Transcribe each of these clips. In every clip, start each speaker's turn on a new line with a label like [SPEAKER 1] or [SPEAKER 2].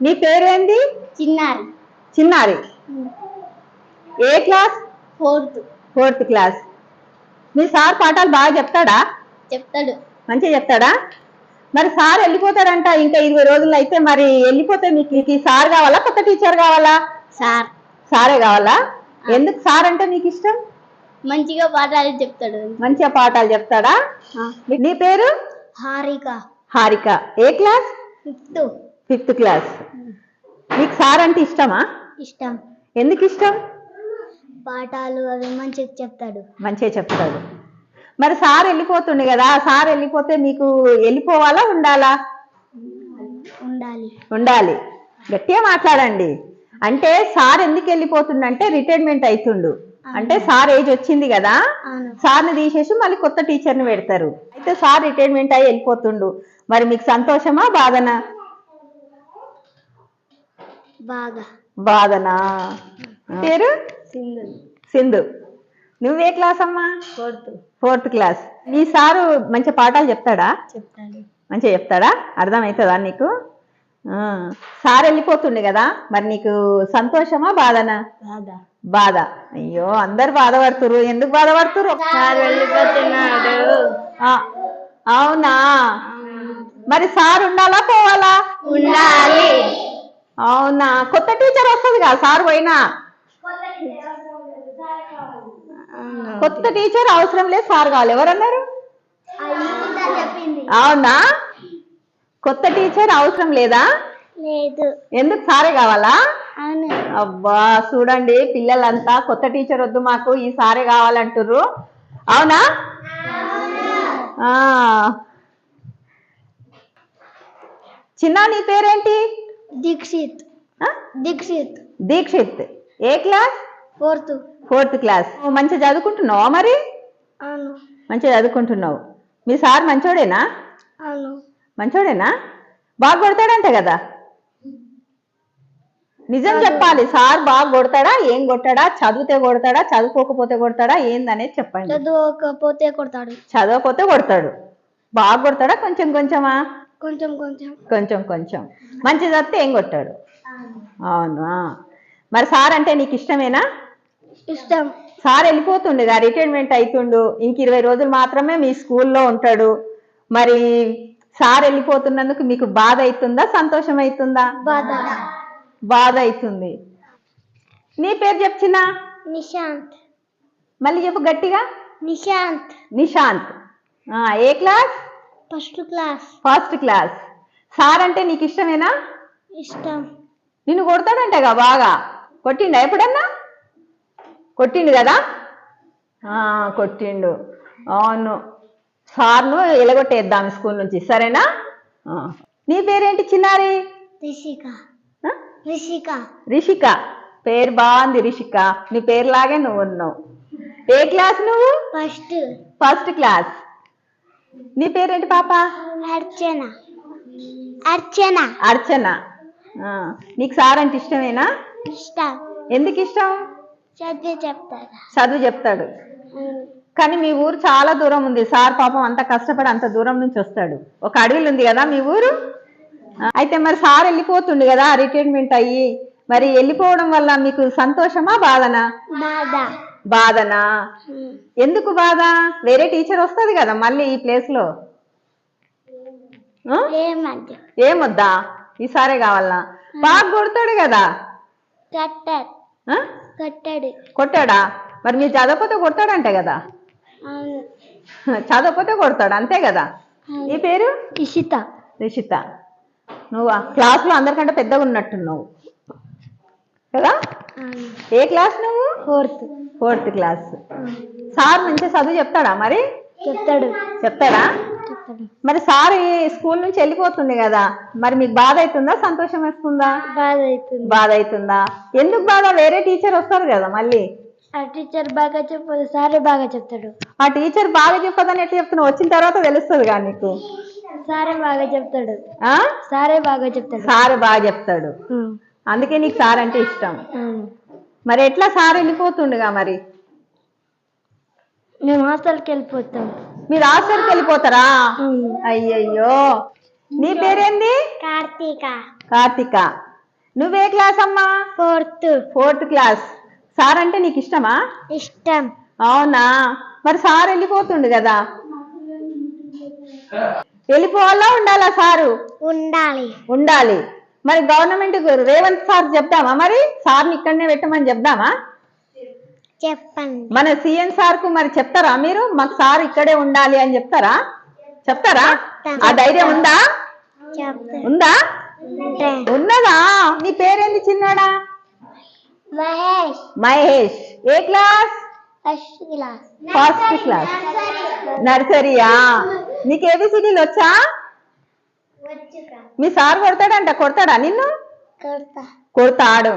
[SPEAKER 1] నీ పేరేంది?
[SPEAKER 2] చిన్నారి.
[SPEAKER 1] చిన్నారి. ఏ క్లాస్?
[SPEAKER 2] ఫోర్త్.
[SPEAKER 1] Fourth class. మీ సార్ పాఠాలు బాగా చెప్తాడా?
[SPEAKER 2] చెప్తాడు.
[SPEAKER 1] మంచిగా చెప్తాడా? మరి సార్ వెళ్ళిపోతాడంట ఇంకా ఇరవై రోజులు అయితే మరి వెళ్ళిపోతే మీకు మీకు ఈ సార్ కావాలా కొత్త టీచర్ కావాలా?
[SPEAKER 2] సార్.
[SPEAKER 1] సారే కావాలా? ఎందుకు సార్ అంటే మీకు ఇష్టం?
[SPEAKER 2] మంచిగా పాఠాలు చెప్తాడు.
[SPEAKER 1] మంచిగా పాఠాలు చెప్తాడా? నీ పేరు?
[SPEAKER 2] హారిక.
[SPEAKER 1] హారిక. ఏ క్లాస్?
[SPEAKER 2] ఫిఫ్త్.
[SPEAKER 1] Fifth class. నీకు సార్ అంటే ఇష్టమా?
[SPEAKER 2] ఇష్టం.
[SPEAKER 1] ఎందుకు ఇష్టం?
[SPEAKER 2] పాఠాలు అవి మంచిగా చెప్తాడు.
[SPEAKER 1] మంచిగా చెప్తాడు. మరి సార్ వెళ్ళిపోతుండే కదా సార్ వెళ్ళిపోతే మీకు వెళ్ళిపోవాలా ఉండాలా?
[SPEAKER 2] ఉండాలి.
[SPEAKER 1] ఉండాలి. గట్టిగా మాట్లాడండి. అంటే సార్ ఎందుకు వెళ్ళిపోతుండంటే రిటైర్మెంట్ అవుతుండు అంటే సార్ ఏజ్ వచ్చింది కదా సార్ని తీసేసి మళ్ళీ కొత్త టీచర్ని పెడతారు. అయితే సార్ రిటైర్మెంట్ అయ్యి వెళ్ళిపోతుండు. మరి మీకు సంతోషమా బాధనా? బాధనా? పేరు? సింధు. నువ్వే క్లాస్ అమ్మా?
[SPEAKER 2] ఫోర్త్.
[SPEAKER 1] Fourth class. నీ సారు మంచి పాఠాలు చెప్తాడా?
[SPEAKER 2] చెప్తాడు.
[SPEAKER 1] మంచిగా చెప్తాడా? అర్థమవుతుందా నీకు? ఆ, సార్ వెళ్ళిపోతుండే కదా? మరి నీకు సంతోషమా బాధనా? బాధ. అయ్యో అందరు బాధపడుతురు ఎందుకు బాధపడుతురు
[SPEAKER 2] సార్ వెళ్ళిపోతున్నాడు.
[SPEAKER 1] ఆ, అవునా. మరి సార్ ఉండాలా పోవాలా?
[SPEAKER 2] ఉండాలి.
[SPEAKER 1] అవునా? కొత్త టీచర్ వస్తుంది కదా సార్ పోయినా? కొత్త టీచర్ అవసరం లేదు సార్ కావాలి. ఎవరన్నారు? అవునా? కొత్త టీచర్ అవసరం లేదా?
[SPEAKER 2] లేదు.
[SPEAKER 1] ఎందుకు? సారే కావాలా? అబ్బా చూడండి పిల్లలంతా కొత్త టీచర్ వద్దు మాకు ఈ సారే కావాలంటుర్రు. అవునా? ఆ. చిన్న నీ పేరేంటి?
[SPEAKER 2] దీక్షిత్? దీక్షిత్
[SPEAKER 1] దీక్షిత్ ఏ క్లాస్
[SPEAKER 2] ఫోర్త్
[SPEAKER 1] ఫోర్త్ క్లాస్ మంచిగా చదువుకుంటున్నావా మరి? మంచిగా చదువుకుంటున్నావు. మీ సార్ మంచోడేనా? మంచోడేనా? బాగా కొడతాడంట కదా. నిజం చెప్పాలి. సార్ బాగా కొడతాడా? ఏం కొట్టాడా? చదివితే కొడతాడా? చదువుకోకపోతే కొడతాడా? ఏందనేది చెప్పండి.
[SPEAKER 2] చదువుకపోతే కొడతాడు.
[SPEAKER 1] చదవకపోతే కొడతాడు. బాగా కొడతాడా కొంచెం కొంచెమా?
[SPEAKER 2] కొంచెం కొంచెం.
[SPEAKER 1] కొంచెం కొంచెం. మంచి చదివితే ఏం కొట్టాడు? అవునా? మరి సార్ అంటే నీకు ఇష్టమేనా?
[SPEAKER 2] ఇష్టం.
[SPEAKER 1] సార్ వెళ్ళిపోతుండేగా రిటైర్మెంట్ అవుతుండు ఇంక ఇరవై రోజులు మాత్రమే మీ స్కూల్లో ఉంటాడు. మరి సార్ వెళ్ళిపోతున్నందుకు మీకు బాధ అవుతుందా సంతోషం అవుతుందా
[SPEAKER 2] బాధ.
[SPEAKER 1] బాధ అవుతుంది నీ పేరు చెప్చినా
[SPEAKER 2] నిశాంత్.
[SPEAKER 1] మళ్ళీ చెప్పు గట్టిగా.
[SPEAKER 2] నిశాంత్.
[SPEAKER 1] నిశాంత్. ఏ class?
[SPEAKER 2] First class.
[SPEAKER 1] First class. Sir అంటే నీకు ఇష్టమేనా?
[SPEAKER 2] ఇష్టం.
[SPEAKER 1] నిన్ను కొడతాడంటగా బాగా. కొట్టిండా ఎప్పుడన్నా? కొట్టిండు కదా? కొట్టిండు. అవును. సార్ను ఎలగొట్టేద్దాం స్కూల్ నుంచి. సరేనా. నీ పేరేంటి చిన్నారి?
[SPEAKER 2] రిషిక? రిషిక.
[SPEAKER 1] రిషిక. పేరు బాగుంది రిషిక. నీ పేరులాగే నువ్వు ఉన్నావు. ఏ క్లాస్ నువ్వు?
[SPEAKER 2] ఫస్ట్.
[SPEAKER 1] First class. నీ పేరేంటి పాప?
[SPEAKER 2] అర్చన. అర్చన.
[SPEAKER 1] అర్చన. నీకు సార్ అంటే ఇష్టమేనా?
[SPEAKER 2] ఇష్టం.
[SPEAKER 1] ఎందుకు ఇష్టం?
[SPEAKER 2] చదివి చెప్తారా.
[SPEAKER 1] చదువు చెప్తాడు. కానీ మీ ఊరు చాలా దూరం ఉంది. సార్ పాపం అంత కష్టపడి అంత దూరం నుంచి వస్తాడు. ఒక అడవిలు ఉంది కదా మీ ఊరు? అయితే మరి సార్ వెళ్ళిపోతుండు కదా రిటైర్మెంట్ అయ్యి. మరి వెళ్ళిపోవడం వల్ల మీకు సంతోషమా బాధనా?
[SPEAKER 2] బాధ.
[SPEAKER 1] బాధనా? ఎందుకు బాధ? వేరే టీచర్ వస్తుంది కదా మళ్ళీ ఈ
[SPEAKER 2] ప్లేస్లో.
[SPEAKER 1] ఏమొద్దా? ఈసారే కావాలనా బాగా కొడతాడు కదా.
[SPEAKER 2] కట్టాడు.
[SPEAKER 1] మరి మీరు చదవకపోతే కొడతాడంట కదా. చదవకపోతే కొడతాడు అంతే కదా. నీ పేరు?
[SPEAKER 2] ఇషిత
[SPEAKER 1] రిషిత నువ్వు? క్లాస్లో అందరికంటే పెద్దగా ఉన్నట్టున్నావు. కదా? ఏ క్లాస్ నువ్వు?
[SPEAKER 2] ఫోర్త్.
[SPEAKER 1] Fourth class. సార్ మంచిగా చదువు చెప్తాడా మరి?
[SPEAKER 2] చెప్తాడు.
[SPEAKER 1] చెప్తాడా? మరి సార్ ఈ స్కూల్ నుంచి వెళ్ళిపోతుంది కదా. మరి మీకు బాధ అవుతుందా? సంతోషం వేస్తుందా?
[SPEAKER 2] బాధ అవుతుంది.
[SPEAKER 1] బాధ అవుతుందా? ఎందుకు బాధ? వేరే టీచర్ వస్తారు కదా మళ్ళీ.
[SPEAKER 2] ఆ టీచర్ బాగా చెప్పదు సారే బాగా చెప్తాడు.
[SPEAKER 1] ఆ టీచర్ బాగా చెప్పదని ఎట్లా చెప్తున్నావు? వచ్చిన తర్వాత తెలుస్తుంది కదా నీకు.
[SPEAKER 2] సారే బాగా చెప్తాడు.
[SPEAKER 1] ఆ?
[SPEAKER 2] సారే బాగా చెప్తాడు.
[SPEAKER 1] సార్ బాగా చెప్తాడు. అందుకే నీకు సార్ అంటే ఇష్టం. మరి ఎట్లా సార్ వెళ్ళిపోతుండగా మరి?
[SPEAKER 2] మేము హాస్టల్కి వెళ్ళిపోతాం.
[SPEAKER 1] మీరు హాస్టల్కి వెళ్ళిపోతారా? అయ్యయ్యో. నీ పేరేంది?
[SPEAKER 2] కార్తీక.
[SPEAKER 1] కార్తిక. నువ్వే క్లాస్ అమ్మా?
[SPEAKER 2] ఫోర్త్.
[SPEAKER 1] Fourth class. సార్ అంటే నీకు ఇష్టమా?
[SPEAKER 2] ఇష్టం.
[SPEAKER 1] అవునా? మరి సార్ వెళ్ళిపోతుండు కదా? వెళ్ళిపోవాలా ఉండాలా సారు?
[SPEAKER 2] ఉండాలి.
[SPEAKER 1] ఉండాలి. మరి గవర్నమెంట్ రేవంత్ సార్ చెప్దామా మరి? సార్ని ఇక్కడనే పెట్టమని చెప్దామా?
[SPEAKER 2] చెప్పండి.
[SPEAKER 1] మన సీఎం సార్కు మరి చెప్తారా మీరు? మాకు సార్ ఇక్కడే ఉండాలి అని చెప్తారా? చెప్తారా?
[SPEAKER 2] చెప్తాం.
[SPEAKER 1] ఆ ధైర్యం ఉందా? ఉందా? ఉన్నదా? నీ పేరేంది చిన్నాడా?
[SPEAKER 2] మహేష్.
[SPEAKER 1] మహేష్. ఏ క్లాస్?
[SPEAKER 2] First class.
[SPEAKER 1] నర్సరీయా? నీకు ఏబిసిడీలు వచ్చా? మీ సార్ కొడతాడంట కొడతాడా నిన్ను?
[SPEAKER 2] కొడతా.
[SPEAKER 1] కొడతాడు.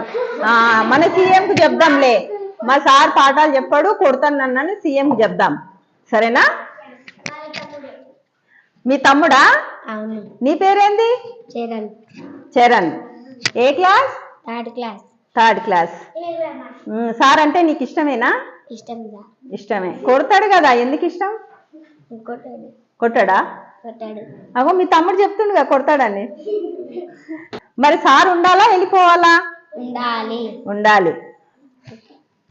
[SPEAKER 1] ఆ మన సీఎం కు చెప్దాంలే. మా సార్ పాఠాలు చెప్పాడు కొడతాను నన్ను సీఎం కు చెప్దాం. సరేనా? మీ తమ్ముడా? నీ పేరేంది?
[SPEAKER 2] చరణ్.
[SPEAKER 1] చరణ్. ఏ class?
[SPEAKER 2] Third class.
[SPEAKER 1] Third class. Sir అంటే నీకు ఇష్టమేనా?
[SPEAKER 2] ఇష్టం
[SPEAKER 1] ఇష్టమే. కొడతాడు కదా ఎందుకు ఇష్టం?
[SPEAKER 2] కొట్టాడు?
[SPEAKER 1] కొట్టాడా. అగో మీ తమ్ముడు చెప్తుండగా కొడతాడని. మరి సార్ ఉండాలా? వెళ్ళిపోవాలా?
[SPEAKER 2] ఉండాలి.
[SPEAKER 1] ఉండాలి.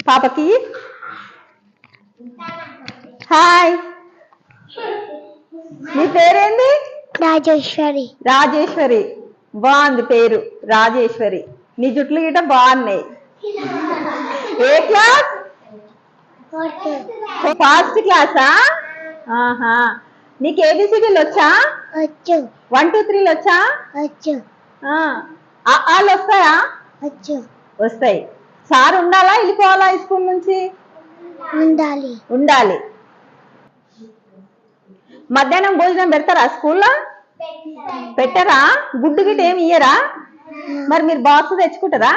[SPEAKER 1] పాపకి? హాయ్. నీ పేరేంది?
[SPEAKER 2] రాజేశ్వరి.
[SPEAKER 1] రాజేశ్వరి. బాగుంది పేరు రాజేశ్వరి. నీ జుట్లు గిట్ట బాగున్నాయి. ఏ క్లాస్? ఫాస్ట్ క్లాసా? ఆహా. నీకు ఏబిసిడీలు వచ్చా?
[SPEAKER 2] వచ్చు.
[SPEAKER 1] వన్ టూ త్రీలు వచ్చా?
[SPEAKER 2] వచ్చు.
[SPEAKER 1] ఆలు వస్తాయా?
[SPEAKER 2] వచ్చు.
[SPEAKER 1] వస్తాయి. సార్ ఉండాలా వెళ్ళిపోవాలా స్కూల్ నుంచి?
[SPEAKER 2] ఉండాలి.
[SPEAKER 1] ఉండాలి. మధ్యాహ్నం భోజనం పెడతారా స్కూల్లో? పెట్టరా? గుడ్డు గిట్ట ఏమి ఇయ్యరా? మరి మీరు బాక్స్ తెచ్చుకుంటారా?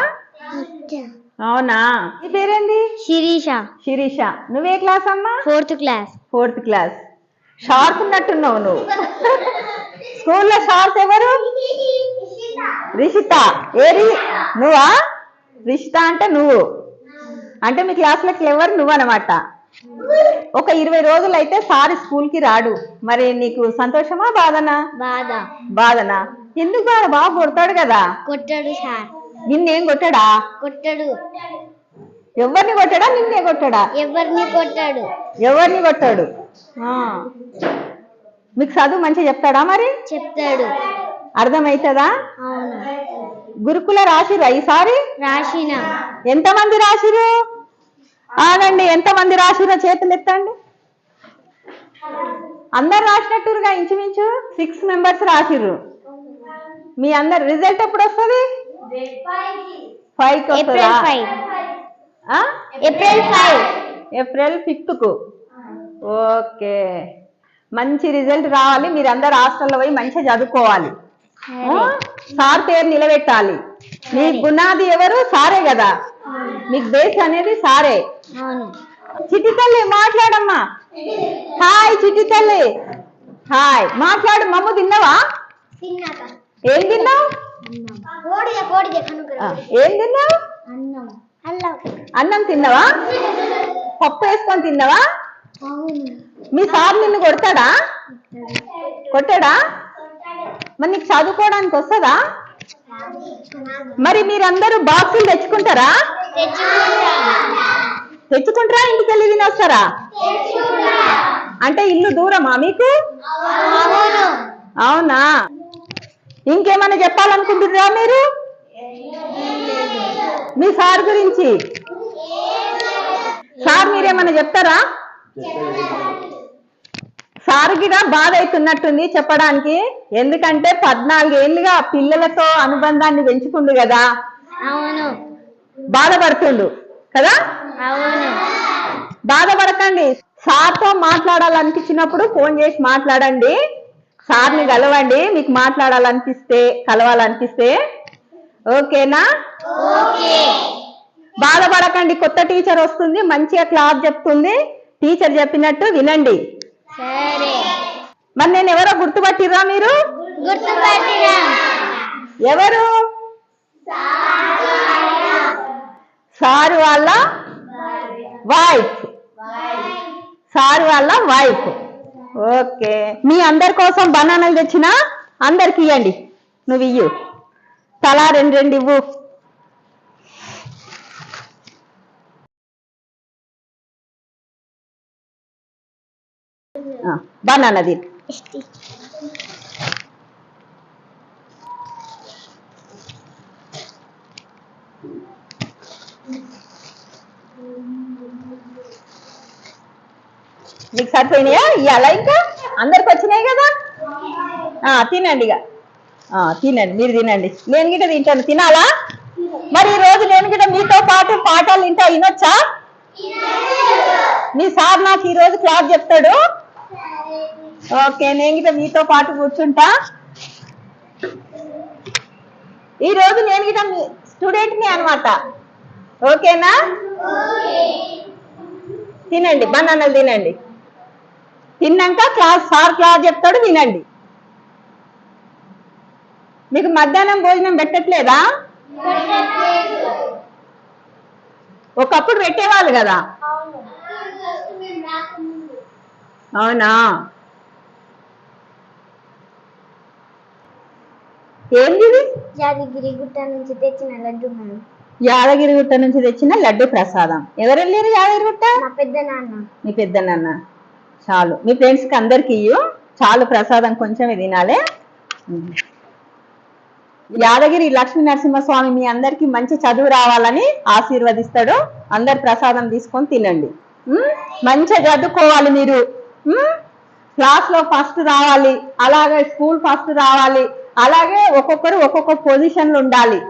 [SPEAKER 1] అవునా? నీ పేరేంది?
[SPEAKER 2] శిరీష.
[SPEAKER 1] శిరీష. నువ్వే క్లాస్ అమ్మా?
[SPEAKER 2] Fourth class.
[SPEAKER 1] Fourth class. Sharp ఉన్నట్టున్నావు నువ్వు. స్కూల్లో షార్ప్ ఎవరు? రిషిత. ఏరి? నువ్వా? రిషిత అంటే నువ్వు. అంటే మీ క్లాస్లోకి ఎవరు? నువ్వు అనమాట ఒక ఇరవై రోజులు అయితే సార్ స్కూల్కి రాడు. మరి నీకు సంతోషమా బాధనా?
[SPEAKER 2] బాధ.
[SPEAKER 1] బాధనా? ఎందుకు బాధ? బాగా కొడతాడు కదా.
[SPEAKER 2] కొట్టాడు సార్.
[SPEAKER 1] నిన్నేం కొట్టాడా?
[SPEAKER 2] కొట్టాడు.
[SPEAKER 1] ఎవరిని కొట్టాడా? నిన్నే కొట్టాడా?
[SPEAKER 2] ఎవరిని కొట్టాడు?
[SPEAKER 1] ఎవరిని కొట్టాడు. మీకు చదువు మంచిగా చెప్తాడా మరి?
[SPEAKER 2] చెప్తాడు.
[SPEAKER 1] అర్థమవుతుందా గురుకుల రాసిరా ఈసారి?
[SPEAKER 2] రాసిన
[SPEAKER 1] ఎంతమంది రాసిరు ఆగండి ఎంతమంది రాసిరో చేతులు ఎత్తండి. అందరు రాసినట్టుగా ఇంచుమించు సిక్స్ మెంబర్స్ రాసిర్రు. మీ అందరు రిజల్ట్ ఎప్పుడు వస్తుంది? Five
[SPEAKER 2] April five April five.
[SPEAKER 1] April ఫిఫ్త్కు okay. మంచి రిజల్ట్ రావాలి. మీరు అందరు హాస్టల్లో పోయి మంచిగా చదువుకోవాలి? సార్. పేరు నిలబెట్టాలి. మీ గునాది ఎవరు? సారే కదా. మీకు బేస్ అనేది సారే. చిట్టి తల్లి మాట్లాడమ్మా. హాయ్ చిట్టి తల్లి హాయ్. మాట్లాడు. మమ్మ తిన్నావా? ఏం తిన్నావు? ఏం తిన్నావు?
[SPEAKER 2] అన్నం.
[SPEAKER 1] తిన్నావా? పప్పు వేసుకొని తిన్నావా? మీ సార్ నిన్ను కొడతాడా? కొట్టాడా. మరి నీకు చదువుకోవడానికి వస్తుందా? మరి మీరందరూ బాక్సులు తెచ్చుకుంటారా? తెచ్చుకుంటారా. ఇంటికి వెళ్ళి తినొస్తారా అంటే ఇల్లు దూరమా మీకు?
[SPEAKER 2] అవును.
[SPEAKER 1] అవునా? ఇంకేమైనా చెప్పాలనుకుంటున్నారా మీరు? మీ సార్ గురించి? సార్ మీరేమైనా చెప్తారా? సార్ గిడ బాధ అవుతున్నట్టుంది చెప్పడానికి. ఎందుకంటే పద్నాలుగేళ్ళుగా పిల్లలతో అనుబంధాన్ని పెంచుకుండు కదా.
[SPEAKER 2] అవును.
[SPEAKER 1] బాధపడుతుండు కదా?
[SPEAKER 2] అవును.
[SPEAKER 1] బాధపడకండి. సార్తో మాట్లాడాలనిపించినప్పుడు ఫోన్ చేసి మాట్లాడండి. సార్ని కలవండి. మీకు మాట్లాడాలనిపిస్తే కలవాలనిపిస్తే ఓకేనా?
[SPEAKER 2] ఓకే.
[SPEAKER 1] బాధపడకండి కొత్త టీచర్ వస్తుంది మంచిగా క్లాస్ చెప్తుంది టీచర్ చెప్పినట్టు వినండి. మరి నేను ఎవరో గుర్తుపట్టిర్రా మీరు? ఎవరు? సారు వాళ్ళ వైఫ్. సారు వాళ్ళ వైఫ్. ఓకే. మీ అందరి కోసం బనానాలు తెచ్చిన అందరికి ఇవ్వండి నువ్వు ఇయ్యు. తలా రెండు రెండు ఇవ్వు. బనానా తిను మీకు సరిపోయినాయా? ఇవాళ ఇంకా? అందరికి వచ్చినాయి కదా? ఆ, తినండి ఇక. తినండి మీరు తినండి. నేను గిట్ట తింటాను. తినాలా? మరి ఈ రోజు నేను గిట్ట మీతో పాటు పాఠాలు వింటా వినొచ్చా? మీ సార్ నాకు ఈ రోజు క్లాస్ చెప్తాడు. ఓకే నేను గిట్ట మీతో పాటు కూర్చుంటా. ఈ రోజు నేను గిట్ట మీ స్టూడెంట్ని అనమాట ఓకేనా? తినండి బనానాలు తినండి. తిన్నాక క్లాస్ సార్ క్లాస్ చెప్తాడు వినండి. మీకు మధ్యాహ్నం భోజనం పెట్టట్లేదా? ఒకప్పుడు పెట్టేవాళ్ళు కదా. అవునా? ఏంది ఇది?
[SPEAKER 2] యాదగిరి గుట్ట నుంచి తెచ్చిన లడ్డు మేడం.
[SPEAKER 1] యాదగిరి గుట్ట నుంచి తెచ్చిన లడ్డు ప్రసాదం. ఎవరు వెళ్ళారు యాదగిరి గుట్ట?
[SPEAKER 2] మా పెద్ద నాన్న.
[SPEAKER 1] మీ పెద్ద నాన్న. చాలు. మీ ఫ్రెండ్స్కి అందరికి ఇయ్యు. చాలు ప్రసాదం కొంచెమే తినాలే. యాదగిరి లక్ష్మీ నరసింహస్వామి మీ అందరికి మంచి చదువు రావాలని ఆశీర్వదిస్తాడు. అందరు ప్రసాదం తీసుకొని తినండి. మంచిగా చదువుకోవాలి మీరు. క్లాస్లో ఫస్ట్ రావాలి. అలాగే స్కూల్ ఫస్ట్ రావాలి. అలాగే ఒక్కొక్కరు ఒక్కొక్క పొజిషన్లో ఉండాలి.